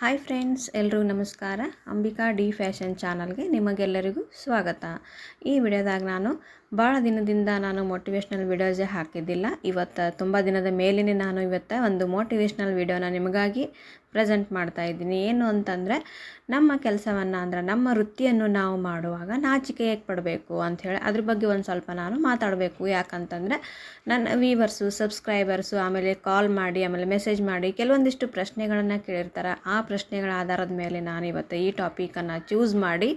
Hi friends ಎಲ್ರಿಗೂ ನಮಸ್ಕಾರ. Ambika D fashion ಚಾನಲ್ಗೆ ನಿಮಗೆಲ್ಲರಿಗೂ ಸ್ವಾಗತ. ಈ ವಿಡಿಯೋದಾಗ ನಾನು ಭಾಳ ದಿನದಿಂದ ನಾನು ಮೋಟಿವೇಶ್ನಲ್ ವಿಡಿಯೋಸೇ ಹಾಕಿದ್ದಿಲ್ಲ. ಇವತ್ತು ತುಂಬ ದಿನದ ಮೇಲೇ ನಾನು ಇವತ್ತು ಒಂದು ಮೋಟಿವೇಶ್ನಲ್ ವಿಡಿಯೋನ ನಿಮಗಾಗಿ ಪ್ರೆಸೆಂಟ್ ಮಾಡ್ತಾ ಇದ್ದೀನಿ. ಏನು ಅಂತಂದರೆ, ನಮ್ಮ ಕೆಲಸವನ್ನು ಅಂದ್ರೆ ನಮ್ಮ ವೃತ್ತಿಯನ್ನು ನಾವು ಮಾಡುವಾಗ ನಾಚಿಕೆ ಹೇಗೆ ಪಡಬೇಕು ಅಂಥೇಳಿ ಅದ್ರ ಬಗ್ಗೆ ಒಂದು ಸ್ವಲ್ಪ ನಾನು ಮಾತಾಡಬೇಕು. ಯಾಕಂತಂದರೆ, ನನ್ನ ವೀವರ್ಸು ಸಬ್ಸ್ಕ್ರೈಬರ್ಸು ಆಮೇಲೆ ಕಾಲ್ ಮಾಡಿ, ಆಮೇಲೆ ಮೆಸೇಜ್ ಮಾಡಿ ಕೆಲವೊಂದಿಷ್ಟು ಪ್ರಶ್ನೆಗಳನ್ನು ಕೇಳಿರ್ತಾರೆ. ಆ ಪ್ರಶ್ನೆಗಳ ಆಧಾರದ ಮೇಲೆ ನಾನು ಇವತ್ತು ಈ ಟಾಪಿಕನ್ನು ಚೂಸ್ ಮಾಡಿ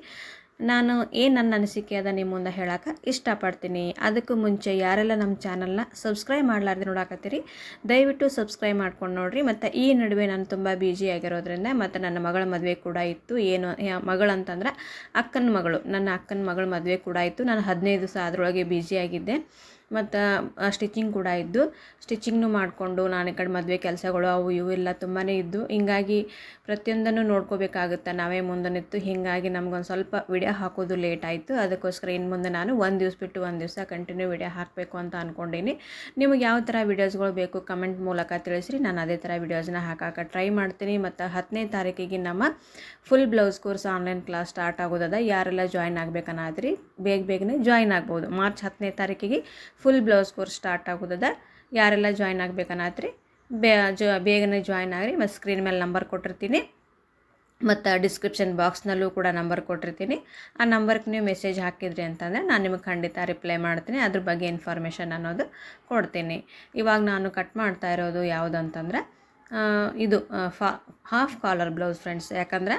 ನಾನು ಏನು ನನ್ನ ಅನಿಸಿಕೆ ಅದ ನಿಮ್ಮ ಮುಂದೆ ಹೇಳಕ್ಕೆ ಇಷ್ಟಪಡ್ತೀನಿ. ಅದಕ್ಕೂ ಮುಂಚೆ ಯಾರೆಲ್ಲ ನಮ್ಮ ಚಾನಲ್ನ ಸಬ್ಸ್ಕ್ರೈಬ್ ಮಾಡಲಾರ್ದೆ ನೋಡಾಕತ್ತೀರಿ, ದಯವಿಟ್ಟು ಸಬ್ಸ್ಕ್ರೈಬ್ ಮಾಡ್ಕೊಂಡು ನೋಡಿರಿ. ಮತ್ತು ಈ ನಡುವೆ ನಾನು ತುಂಬ ಬ್ಯುಸಿ ಆಗಿರೋದ್ರಿಂದ ಮತ್ತು ನನ್ನ ಮಗಳ ಮದುವೆ ಕೂಡ ಇತ್ತು. ಏನು ಮಗಳಂತಂದ್ರೆ ಅಕ್ಕನ ಮಗಳು. ನನ್ನ ಅಕ್ಕನ ಮಗಳ ಮದುವೆ ಕೂಡ ಇತ್ತು. ನಾನು ಹದಿನೈದು ದಿವಸ ಅದರೊಳಗೆ ಬ್ಯುಸಿಯಾಗಿದ್ದೆ ಮತ್ತು ಸ್ಟಿಚಿಂಗ್ ಕೂಡ ಇದ್ದು ಸ್ಟಿಚಿಂಗ್ನು ಮಾಡಿಕೊಂಡು ನಾನು ಈ ಕಡೆ ಮದುವೆ ಕೆಲಸಗಳು ಅವು ಇವು ಎಲ್ಲ ತುಂಬಾ ಇದ್ದು, ಹಿಂಗಾಗಿ ಪ್ರತಿಯೊಂದನ್ನು ನೋಡ್ಕೋಬೇಕಾಗುತ್ತೆ ನಾವೇ ಮುಂದೆ ನಿಂತು ಹೀಗಾಗಿ ನಮ್ಗೊಂದು ಸ್ವಲ್ಪ ವಿಡಿಯೋ ಹಾಕೋದು ಲೇಟ್ ಆಯಿತು, ಅದಕ್ಕೋಸ್ಕರ ಇನ್ನು ಮುಂದೆ ನಾನು ಒಂದು ದಿವ್ಸ ಬಿಟ್ಟು ಒಂದು ದಿವಸ ಕಂಟಿನ್ಯೂ ವಿಡಿಯೋ ಹಾಕಬೇಕು ಅಂತ ಅಂದ್ಕೊಂಡೀನಿ ನಿಮಗೆ ಯಾವ ಥರ ವಿಡಿಯೋಸ್ಗಳು ಬೇಕು ಕಮೆಂಟ್ ಮೂಲಕ ತಿಳಿಸ್ರಿ, ನಾನು ಅದೇ ಥರ ವಿಡಿಯೋಸ್ನ ಹಾಕಕ್ಕೆ ಟ್ರೈ ಮಾಡ್ತೀನಿ. ಮತ್ತು ಹತ್ತನೇ ತಾರೀಕಿಗೆ ನಮ್ಮ full blouse course online class start ಆಗೋದದ, ಯಾರೆಲ್ಲ ಜಾಯ್ನ್ ಆಗ್ಬೇಕನ್ನಾದ್ರಿ, ಬೇಗ ಬೇಗನೆ ಜಾಯ್ನ್ ಆಗ್ಬೋದು. ಮಾರ್ಚ್ ಹತ್ತನೇ ತಾರೀಕಿಗೆ ಫುಲ್ ಬ್ಲೌಸ್ ಕೋರ್ಸ್ ಸ್ಟಾರ್ಟ್ ಆಗೋದದ. ಯಾರೆಲ್ಲ ಜಾಯ್ನ್ ಆಗ್ಬೇಕನ್ನತ್ರಿ? ಬೇ, ಜ, ಬೇಗನೆ ಜಾಯ್ನ್ ಆಗಿರಿ. ಮತ್ತು ಸ್ಕ್ರೀನ್ ಮೇಲೆ ನಂಬರ್ ಕೊಟ್ಟಿರ್ತೀನಿ. ಮತ್ತು ಡಿಸ್ಕ್ರಿಪ್ಷನ್ ಬಾಕ್ಸ್ನಲ್ಲೂ ಕೂಡ ನಂಬರ್ ಕೊಟ್ಟಿರ್ತೀನಿ. ಆ ನಂಬರ್ಗೆ ನೀವು ಮೆಸೇಜ್ ಹಾಕಿದ್ರಿ ಅಂತಂದರೆ ನಾನು ನಿಮಗೆ ಖಂಡಿತ ರಿಪ್ಲೈ ಮಾಡ್ತೀನಿ. ಅದ್ರ ಬಗ್ಗೆ ಇನ್ಫಾರ್ಮೇಷನ್ ಅನ್ನೋದು ಕೊಡ್ತೀನಿ. ಇವಾಗ ನಾನು ಕಟ್ ಮಾಡ್ತಾ ಇರೋದು ಯಾವುದಂತಂದರೆ ಅಂತಂದ್ರೆ ಇದು ಫಾ ಹಾಫ್ ಕಾಲರ್ ಬ್ಲೌಸ್ ಫ್ರೆಂಡ್ಸ್ ಯಾಕಂದರೆ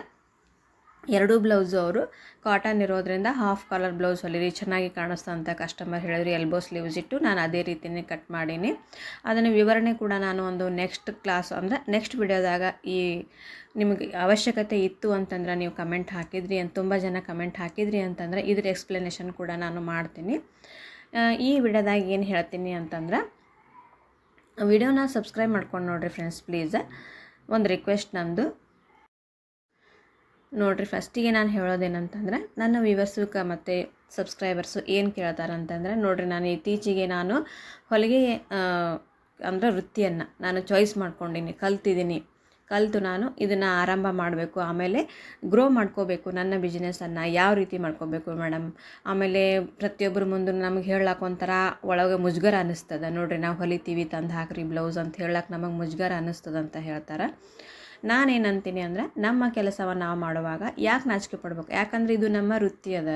ಎರಡೂ ಬ್ಲೌಸು ಅವರು ಕಾಟನ್ ಇರೋದ್ರಿಂದ ಹಾಫ್ ಕಾಲರ್ ಬ್ಲೌಸ್ ಹೊಲಿರಿ ಚೆನ್ನಾಗಿ ಕಾಣಿಸ್ತಾ ಅಂತ ಕಸ್ಟಮರ್ ಹೇಳಿದ್ರು. ಎಲ್ಬೋ ಸ್ಲೀವ್ಸ್ ಇಟ್ಟು ನಾನು ಅದೇ ರೀತಿಯೇ ಕಟ್ ಮಾಡೀನಿ. ಅದನ್ನು ವಿವರಣೆ ಕೂಡ ನಾನು ಒಂದು ನೆಕ್ಸ್ಟ್ ಕ್ಲಾಸ್ ಅಂದರೆ ನೆಕ್ಸ್ಟ್ ವಿಡಿಯೋದಾಗ ಈ ನಿಮಗೆ ಅವಶ್ಯಕತೆ ಇತ್ತು ಅಂತಂದ್ರೆ ನೀವು ಕಮೆಂಟ್ ಹಾಕಿದ್ರಿ ಅಂತ, ತುಂಬ ಜನ ಕಮೆಂಟ್ ಹಾಕಿದ್ರಿ ಅಂತಂದರೆ ಇದ್ರ ಎಕ್ಸ್ಪ್ಲನೇಷನ್ ಕೂಡ ನಾನು ಮಾಡ್ತೀನಿ. ಈ ವಿಡಿಯೋದಾಗ ಏನು ಹೇಳ್ತೀನಿ ಅಂತಂದ್ರೆ ವಿಡಿಯೋನ ಸಬ್ಸ್ಕ್ರೈಬ್ ಮಾಡ್ಕೊಂಡು ನೋಡಿರಿ ಫ್ರೆಂಡ್ಸ್ ಪ್ಲೀಸ್ ಒಂದು ರಿಕ್ವೆಸ್ಟ್ ನಂದು ನೋಡಿರಿ ಫಸ್ಟಿಗೆ ನಾನು ಹೇಳೋದೇನಂತಂದರೆ, ನನ್ನ ವಿವರ್ಸುಕ ಮತ್ತು ಸಬ್ಸ್ಕ್ರೈಬರ್ಸು ಏನು ಕೇಳ್ತಾರೆ ಅಂತಂದರೆ ನೋಡಿರಿ ನಾನು ಇತ್ತೀಚೆಗೆ ನಾನು ಹೊಲಿಗೆ ಅಂದರೆ ವೃತ್ತಿಯನ್ನು ನಾನು ಚಾಯ್ಸ್ ಮಾಡ್ಕೊಂಡಿನಿ ಕಲ್ತಿದ್ದೀನಿ ಕಲಿತು ನಾನು ಇದನ್ನು ಆರಂಭ ಮಾಡಬೇಕು, ಆಮೇಲೆ ಗ್ರೋ ಮಾಡ್ಕೋಬೇಕು, ನನ್ನ ಬಿಸ್ನೆಸ್ಸನ್ನು ಯಾವ ರೀತಿ ಮಾಡ್ಕೋಬೇಕು ಮೇಡಮ್ ಆಮೇಲೆ ಪ್ರತಿಯೊಬ್ಬರ ಮುಂದೆ ನಮಗೆ ಹೇಳಕ್ಕೆ ಒಂಥರ ಒಳಗೆ ಮುಜುಗರ ಅನ್ನಿಸ್ತದೆ ನೋಡಿರಿ, ನಾವು ಹೊಲಿತೀವಿ, ತಂದು ಹಾಕ್ರಿ ಬ್ಲೌಸ್ ಅಂತ ಹೇಳಕ್ಕೆ ನಮಗೆ ಮುಜುಗರ ಅನ್ನಿಸ್ತದೆ ಅಂತ ಹೇಳ್ತಾರೆ. ನಾನೇನಂತೀನಿ ಅಂದರೆ ನಮ್ಮ ಕೆಲಸವನ್ನು ನಾವು ಮಾಡುವಾಗ ಯಾಕೆ ನಾಚಿಕೆ ಪಡ್ಬೇಕು? ಯಾಕಂದ್ರೆ ಇದು ನಮ್ಮ ವೃತ್ತಿ ಅದ.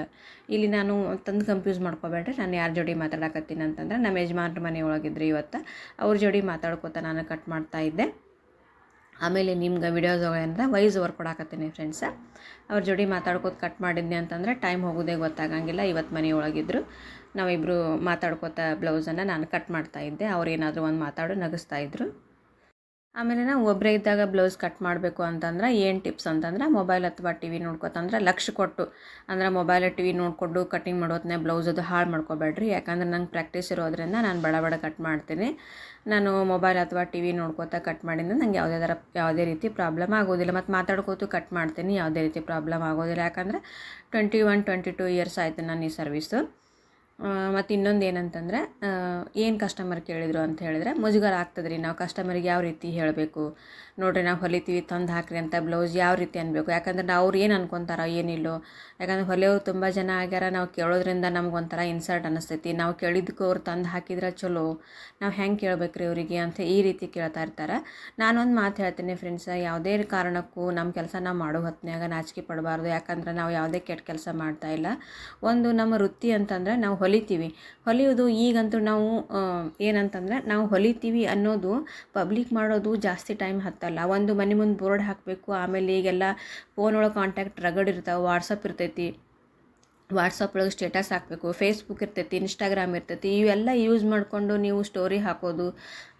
ಇಲ್ಲಿ ನಾನು ತಂದು ಕನ್ಫ್ಯೂಸ್ ಮಾಡ್ಕೋಬೇಡ್ರಿ. ನಾನು ಯಾರ ಜೋಡಿ ಮಾತಾಡಕತ್ತೀನಿ ಅಂತಂದ್ರೆ ನಮ್ಮ ಯಜಮಾನ್ರ ಮನೆ ಒಳಗಿದ್ರು ಇವತ್ತು ಅವ್ರ ಜೋಡಿ ಮಾತಾಡ್ಕೋತ ನಾನು ಕಟ್ ಮಾಡ್ತಾ ಇದ್ದೆ. ಆಮೇಲೆ ನಿಮ್ಗೆ ವಿಡಿಯೋಸ್ ಏನಂದ್ರೆ ವೈಸ್ ಓವರ್ ಕೊಡಾಕತ್ತೀನಿ ಫ್ರೆಂಡ್ಸ ಅವ್ರ ಜೋಡಿ ಮಾತಾಡ್ಕೋತ ಕಟ್ ಮಾಡಿದ್ನಿ ಅಂತಂದರೆ ಟೈಮ್ ಹೋಗೋದೇ ಗೊತ್ತಾಗಂಗಿಲ್ಲ. ಇವತ್ತು ಮನೆ ಒಳಗಿದ್ರು ನಾವಿಬ್ಬರು ಮಾತಾಡ್ಕೋತ ಬ್ಲೌಸನ್ನು ನಾನು ಕಟ್ ಮಾಡ್ತಾ ಇದ್ದೆ. ಅವ್ರು ಏನಾದರೂ ಒಂದು ಮಾತಾಡು ನಗಿಸ್ತಾ ಇದ್ರು. ಆಮೇಲೆ ನಾವು ಒಬ್ಬರೇ ಇದ್ದಾಗ ಬ್ಲೌಸ್ ಕಟ್ ಮಾಡಬೇಕು ಅಂತಂದ್ರೆ ಏನು ಟಿಪ್ಸ್ ಅಂತಂದ್ರೆ ಮೊಬೈಲ್ ಅಥವಾ ಟಿ ವಿ ನೋಡ್ಕೊತಂದ್ರೆ ಲಕ್ಷ ಕೊಟ್ಟು, ಅಂದ್ರೆ ಮೊಬೈಲ್ ಟಿ ವಿ ನೋಡಿಕೊಂಡು ಕಟಿಂಗ್ ಮಾಡೋತ್ನೇ ಬ್ಲೌಸ್ ಅದು ಹಾಳು ಮಾಡ್ಕೋಬೇಡ್ರಿ. ಯಾಕಂದ್ರೆ ನಂಗೆ ಪ್ರಾಕ್ಟೀಸ್ ಇರೋದ್ರಿಂದ ನಾನು ಬಡ ಬಡ ಕಟ್ ಮಾಡ್ತೀನಿ. ನಾನು ಮೊಬೈಲ್ ಅಥವಾ ಟಿ ವಿ ನೋಡ್ಕೋತಾ ಕಟ್ ಮಾಡಿದ್ರೆ ನಂಗೆ ಯಾವುದೇ ಥರ ಯಾವುದೇ ರೀತಿ ಪ್ರಾಬ್ಲಮ್ ಆಗೋದಿಲ್ಲ. ಮತ್ತು ಮಾತಾಡ್ಕೋತು ಕಟ್ ಮಾಡ್ತೀನಿ, ಯಾವುದೇ ರೀತಿ ಪ್ರಾಬ್ಲಮ್ ಆಗೋದಿಲ್ಲ. ಯಾಕಂದರೆ twenty one twenty two years ಆಯಿತು ನಾನು ಈ ಸರ್ವಿಸು ಮತ್ತು ಇನ್ನೊಂದು ಏನಂತಂದರೆ ಏನು ಕಸ್ಟಮರ್ ಕೇಳಿದರು ಅಂತ ಹೇಳಿದ್ರೆ, ಮುಜುಗರ ಆಗ್ತದೆ ರೀ ನಾವು ಕಸ್ಟಮರಿಗೆ ಯಾವ ರೀತಿ ಹೇಳಬೇಕು? ನೋಡಿರಿ, ನಾವು ಹೊಲಿತೀವಿ ತಂದು ಹಾಕ್ರಿ ಅಂತ ಬ್ಲೌಸ್ ಯಾವ ರೀತಿ ಅನ್ಬೇಕು? ಯಾಕಂದ್ರೆ ನಾವು ಅವ್ರು ಏನು ಅನ್ಕೊತಾರೋ, ಏನಿಲ್ಲೋ. ಯಾಕಂದ್ರೆ ಹೊಲಿಯೋರು ತುಂಬ ಜನ ಆಗ್ಯಾರ, ನಾವು ಕೇಳೋದ್ರಿಂದ ನಮ್ಗೆ ಒಂಥರ ಇನ್ಸಲ್ಟ್ ಅನ್ನಿಸ್ತೈತಿ ನಾವು ಕೇಳಿದ್ದಕ್ಕೂ ಅವ್ರು ತಂದು ಹಾಕಿದ್ರೆ ಚಲೋ. ನಾವು ಹೆಂಗೆ ಕೇಳ್ಬೇಕ್ರಿ ಅವರಿಗೆ? ಅಂತ ಈ ರೀತಿ ಕೇಳ್ತಾ ಇರ್ತಾರೆ. ನಾನೊಂದು ಮಾತು ಹೇಳ್ತೀನಿ ಫ್ರೆಂಡ್ಸ್ ಯಾವುದೇ ಕಾರಣಕ್ಕೂ ನಮ್ಮ ಕೆಲಸ ನಾವು ಮಾಡೋ ಹೊತ್ನ್ಯಾಗ ನಾಚಿಕೆ ಪಡಬಾರ್ದು. ಯಾಕಂದ್ರೆ ನಾವು ಯಾವುದೇ ಕೆಟ್ಟ ಕೆಲಸ ಮಾಡ್ತಾ ಇಲ್ಲ. ಒಂದು ನಮ್ಮ ವೃತ್ತಿ ಅಂತಂದರೆ, ನಾವು ಹೊಲಿತೀವಿ. ಹೊಲಿಯೋದು ಈಗಂತೂ ನಾವು ಏನಂತಂದ್ರೆ ನಾವು ಹೊಲಿತೀವಿ ಅನ್ನೋದು ಪಬ್ಲಿಕ್ ಮಾಡೋದು ಜಾಸ್ತಿ ಟೈಮ್ ಹತ್ತಲ್ಲ. ಒಂದು ಮನೆ ಮುಂದೆ ಬೋರ್ಡ್ ಹಾಕಬೇಕು, ಆಮೇಲೆ ಈಗೆಲ್ಲ ಫೋನ್ ಒಳಗೆ ಕಾಂಟ್ಯಾಕ್ಟ್ ರಗಡ್ ಇರ್ತಾವೆ ವಾಟ್ಸಪ್ ಇರ್ತೈತಿ. ವಾಟ್ಸಪ್ ಒಳಗೆ ಸ್ಟೇಟಸ್ ಹಾಕಬೇಕು ಫೇಸ್ಬುಕ್ ಇರ್ತೈತಿ ಇನ್ಸ್ಟಾಗ್ರಾಮ್ ಇರ್ತೈತಿ, ಇವೆಲ್ಲ ಯೂಸ್ ಮಾಡಿಕೊಂಡು ನೀವು ಸ್ಟೋರಿ ಹಾಕೋದು,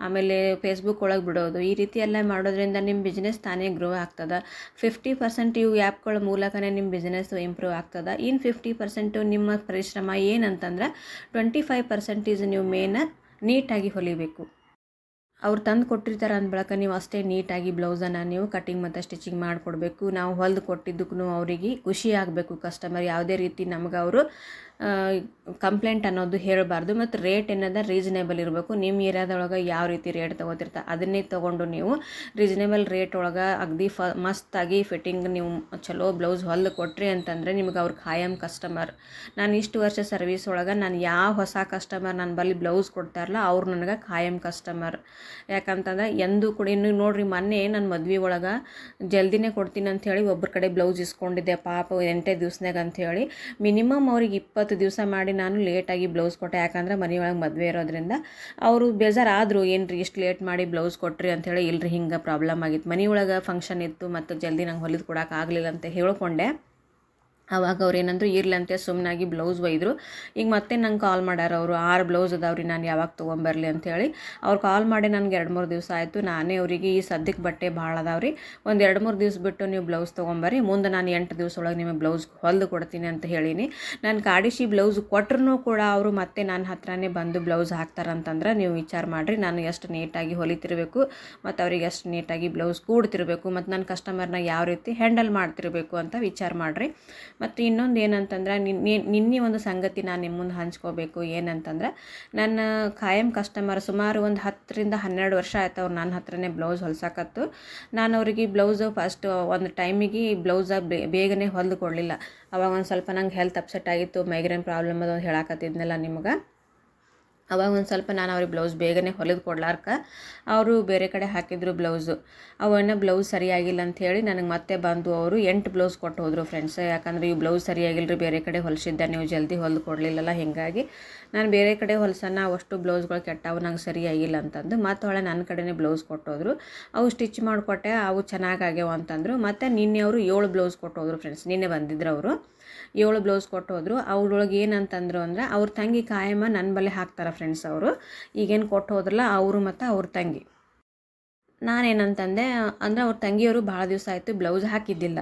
ಆಮೇಲೆ ಫೇಸ್ಬುಕ್ ಒಳಗೆ ಬಿಡೋದು, ಈ ರೀತಿ ಎಲ್ಲ ಮಾಡೋದ್ರಿಂದ ನಿಮ್ಮ ಬಿಸ್ನೆಸ್ ತಾನೇ ಗ್ರೋ ಆಗ್ತದೆ. ಫಿಫ್ಟಿ ಪರ್ಸೆಂಟ್ ಇವು ಆ್ಯಪ್ಗಳ ಮೂಲಕನೇ ನಿಮ್ಮ ಬಿಸ್ನೆಸ್ ಇಂಪ್ರೂವ್ ಆಗ್ತದೆ. ಇನ್ನು ಫಿಫ್ಟಿ ಪರ್ಸೆಂಟು ನಿಮ್ಮ ಪರಿಶ್ರಮ ಏನಂತಂದ್ರೆ ಟ್ವೆಂಟಿ ಫೈವ್ ಪರ್ಸೆಂಟೇಜ್ ನೀವು ಮೇನ ನೀಟಾಗಿ ಹೊಲಿಬೇಕು. ಅವ್ರು ತಂದು ಕೊಟ್ಟಿರ್ತಾರೆ ಅಂದ ಬಳಿಕ ನೀವು ಅಷ್ಟೇ ನೀಟಾಗಿ ಬ್ಲೌಸನ್ನು ನೀವು ಕಟಿಂಗ್ ಮತ್ತು ಸ್ಟಿಚಿಂಗ್ ಮಾಡಿಕೊಡ್ಬೇಕು. ನಾವು ಹೊಲ್ದು ಕೊಟ್ಟಿದ್ದಕ್ಕೂ ಅವರಿಗೆ ಖುಷಿ ಆಗಬೇಕು ಕಸ್ಟಮರ್ ಯಾವುದೇ ರೀತಿ ನಮ್ಗೆ ಅವರು ಕಂಪ್ಲೇಂಟ್ ಅನ್ನೋದು ಹೇಳಬಾರ್ದು ಮತ್ತು ರೇಟ್ ಏನದ ರೀಸನೇಬಲ್ ಇರಬೇಕು. ನಿಮ್ಮ ಏರಿಯಾದೊಳಗೆ ಯಾವ ರೀತಿ ರೇಟ್ ತೊಗೋತಿರ್ತ ಅದನ್ನೇ ತೊಗೊಂಡು ನೀವು ರೀಸನೇಬಲ್ ರೇಟ್ ಒಳಗೆ ಅಗದಿ ಫ ಮಸ್ತಾಗಿ ಫಿಟ್ಟಿಂಗ್ ನೀವು ಚಲೋ ಬ್ಲೌಸ್ ಹೊಲ್ದು ಕೊಟ್ರಿ ಅಂತಂದರೆ ನಿಮ್ಗೆ ಅವ್ರು ಖಾಯಂ ಕಸ್ಟಮರ್ ನಾನು ಇಷ್ಟು ವರ್ಷ ಸರ್ವಿಸ್ ಒಳಗೆ ನಾನು ಯಾವ ಹೊಸ ಕಸ್ಟಮರ್ ನನ್ನ ಬಳಿ ಬ್ಲೌಸ್ ಕೊಡ್ತಾರಲ್ಲ ಅವ್ರು ನನಗೆ ಖಾಯಂ ಕಸ್ಟಮರ್ ಯಾಕಂತಂದ್ರೆ ಎಂದೂ ಕೂಡ ಇನ್ನು ನೋಡಿರಿ ಮೊನ್ನೆ ನನ್ನ ಮದ್ವೆ ಒಳಗೆ ಜಲ್ದಿನೇ ಕೊಡ್ತೀನಿ ಅಂಥೇಳಿ ಒಬ್ಬರ ಕಡೆ ಬ್ಲೌಸ್ ಇಸ್ಕೊಂಡಿದ್ದೆ ಪಾಪ ಎಂಟೇ ದಿವ್ಸನಾಗ ಅಂಥೇಳಿ ಮಿನಿಮಮ್ ಅವ್ರಿಗೆ ಇಪ್ಪತ್ತು ದಿವಸ ಮಾಡಿ ನಾನು ಲೇಟಾಗಿ ಬ್ಲೌಸ್ ಕೊಟ್ಟೆ. ಯಾಕಂದ್ರೆ ಮನೆಯೊಳಗೆ ಮದುವೆ ಇರೋದ್ರಿಂದ ಅವರು ಬೇಜಾರಾದರು ಏನು ರೀ ಇಷ್ಟು ಲೇಟ್ ಮಾಡಿ ಬ್ಲೌಸ್ ಕೊಟ್ರಿ? ಅಂಥೇಳಿ ಇಲ್ರಿ ಹಿಂಗೆ ಪ್ರಾಬ್ಲಮ್ ಆಗಿತ್ತು. ಮನೆಯೊಳಗೆ ಫಂಕ್ಷನ್ ಇತ್ತು ಮತ್ತು ಜಲ್ದಿ ನಂಗೆ ಹೊಲಿದು ಕೊಡೋಕೆ ಆಗಲಿಲ್ಲ ಅಂತ ಹೇಳ್ಕೊಂಡೆ. ಅವಾಗ ಅವ್ರು ಏನಂದ್ರು ಅಂತ ಸುಮ್ಮನಾಗಿ ಬ್ಲೌಸ್ ಒಯ್ದರು. ಈಗ ಮತ್ತೆ ನಂಗೆ ಕಾಲ್ ಮಾಡ್ಯಾರ ಅವರು, ಆರು ಬ್ಲೌಸ್ ಅದಾವ್ರಿ, ನಾನು ಯಾವಾಗ ತೊಗೊಂಬರ್ಲಿ? ಅಂಥೇಳಿ ಅವ್ರು ಕಾಲ್ ಮಾಡಿ ನನಗೆ ಎರಡು ಮೂರು ದಿವಸ ಆಯಿತು. ನಾನೇ ಅವರಿಗೆ ಈ ಸದ್ಯಕ್ಕೆ ಬಟ್ಟೆ ಭಾಳ ಅದಾವ್ರಿ. ಒಂದು ಎರಡು ಮೂರು ದಿವ್ಸ ಬಿಟ್ಟು ನೀವು ಬ್ಲೌಸ್ ತೊಗೊಂಬರ್ರಿ. ಮುಂದೆ ನಾನು ಎಂಟು ದಿವಸ ಒಳಗೆ ನಿಮಗೆ ಬ್ಲೌಸ್ ಹೊಲ್ದು ಕೊಡ್ತೀನಿ ಅಂತ ಹೇಳೀನಿ. ನಾನು ಕಾಡಿಸಿ ಬ್ಲೌಸ್ ಕೊಟ್ರೂ ಕೂಡ ಅವರು ಮತ್ತೆ ನನ್ನ ಹತ್ರನೇ ಬಂದು ಬ್ಲೌಸ್ ಹಾಕ್ತಾರಂತಂದ್ರೆ ನೀವು ವಿಚಾರ ಮಾಡಿರಿ. ನಾನು ಎಷ್ಟು ನೀಟಾಗಿ ಹೊಲಿತಿರಬೇಕು ಮತ್ತು ಅವ್ರಿಗೆ ಎಷ್ಟು ನೀಟಾಗಿ ಬ್ಲೌಸ್ ಕೂಡ್ತಿರಬೇಕು ಮತ್ತು ನನ್ನ ಕಸ್ಟಮರ್ನ ಯಾವ ರೀತಿ ಹ್ಯಾಂಡಲ್ ಮಾಡ್ತಿರಬೇಕು ಅಂತ ವಿಚಾರ ಮಾಡಿರಿ. ಮತ್ತು ಇನ್ನೊಂದು ಏನಂತಂದ್ರೆ ನಿನ್ನೆ ಒಂದು ಸಂಗತಿ ನಾನು ನಿಮ್ಮ ಮುಂದೆ ಹಂಚ್ಕೋಬೇಕು, ಏನಂತಂದ್ರೆ, ನನ್ನ ಖಾಯಂ ಕಸ್ಟಮರ್ ಸುಮಾರು ಒಂದು ಹತ್ತರಿಂದ ಹನ್ನೆರಡು ವರ್ಷ ಆಯ್ತು ಅವ್ರು ನನ್ನ ಹತ್ರನೇ ಬ್ಲೌಸ್ ಹೊಲ್ಸಕತ್ತು. ನಾನು ಅವರಿಗೆ ಬ್ಲೌಸು ಫಸ್ಟ್ ಒಂದು ಟೈಮಿಗೆ ಬ್ಲೌಸ ಬೇಗನೆ ಹೊಲ್ದು ಕೊಡಲಿಲ್ಲ. ಅವಾಗ ಒಂದು ಸ್ವಲ್ಪ ನಂಗೆ ಹೆಲ್ತ್ ಅಪ್ಸೆಟ್ ಆಗಿತ್ತು ಮೈಗ್ರೇನ್ ಪ್ರಾಬ್ಲಮ್ ಅದು ಹೇಳಕತ್ತಿದ್ನಲ್ಲ ನಿಮ್ಗೆ. ಅವಾಗ ಒಂದು ಸ್ವಲ್ಪ ನಾನು ಅವ್ರಿಗೆ ಬ್ಲೌಸ್ ಬೇಗನೆ ಹೊಲಿದು ಕೊಡ್ಲಾರ್ಕ, ಅವರು ಬೇರೆ ಕಡೆ ಹಾಕಿದ್ರು ಬ್ಲೌಸು ಅವನ್ನ ಬ್ಲೌಸ್ ಸರಿಯಾಗಿಲ್ಲ ಅಂತ ಹೇಳಿ ನನಗೆ ಮತ್ತೆ ಬಂದು ಅವರು ಎಂಟು ಬ್ಲೌಸ್ ಕೊಟ್ಟು ಹೋದರು ಫ್ರೆಂಡ್ಸ್ ಯಾಕಂದರೆ ಈ ಬ್ಲೌಸ್ ಸರಿಯಾಗಿಲ್ಲ ರೀ ಬೇರೆ ಕಡೆ ಹೊಲಿಸಿದ್ದೆ, ನೀವು ಜಲ್ದಿ ಹೊಲ್ದು ಕೊಡಲಿಲ್ಲಲ್ಲ, ಹೀಗಾಗಿ ನಾನು ಬೇರೆ ಕಡೆ ಹೊಲಸನ್ನ ಅವಷ್ಟು ಬ್ಲೌಸ್ಗಳು ಕೆಟ್ಟವು, ನಂಗೆ ಸರಿಯಾಗಿಲ್ಲ ಅಂತಂದು ಮತ್ತೆ ಹೊಳೆ ನನ್ನ ಕಡೆನೇ ಬ್ಲೌಸ್ ಕೊಟ್ಟೋದ್ರು ಅವು ಸ್ಟಿಚ್ ಮಾಡಿಕೊಟ್ಟೆ, ಅವು ಚೆನ್ನಾಗಾಗ್ಯಾವ ಅಂತಂದರು, ಮತ್ತು ನಿನ್ನೆ ಅವರು ಏಳು ಬ್ಲೌಸ್ ಕೊಟ್ಟೋದ್ರು ಫ್ರೆಂಡ್ಸ್ ನಿನ್ನೆ ಬಂದಿದ್ರು ಅವರು. ಏಳು ಬ್ಲೌಸ್ ಕೊಟ್ಟು ಹೋದರು ಅವ್ರೊಳಗೆ ಏನಂತಂದ್ರು ಅಂದ್ರೆ, ಅವ್ರ ತಂಗಿ ಕಾಯಮ್ಮ ನನ್ನ ಬಳಿ ಹಾಕ್ತಾರೆ ಫ್ರೆಂಡ್ಸ್ ಅವರು. ಈಗೇನು ಕೊಟ್ಟು ಹೋದ್ರಲ್ಲ ಅವರು ಮತ್ತು ಅವ್ರ ತಂಗಿ. ನಾನೇನಂತಂದೆ, ಅಂದರೆ ಅವ್ರ ತಂಗಿಯವರು ಭಾಳ ದಿವಸ ಆಯಿತು ಬ್ಲೌಸ್ ಹಾಕಿದ್ದಿಲ್ಲ.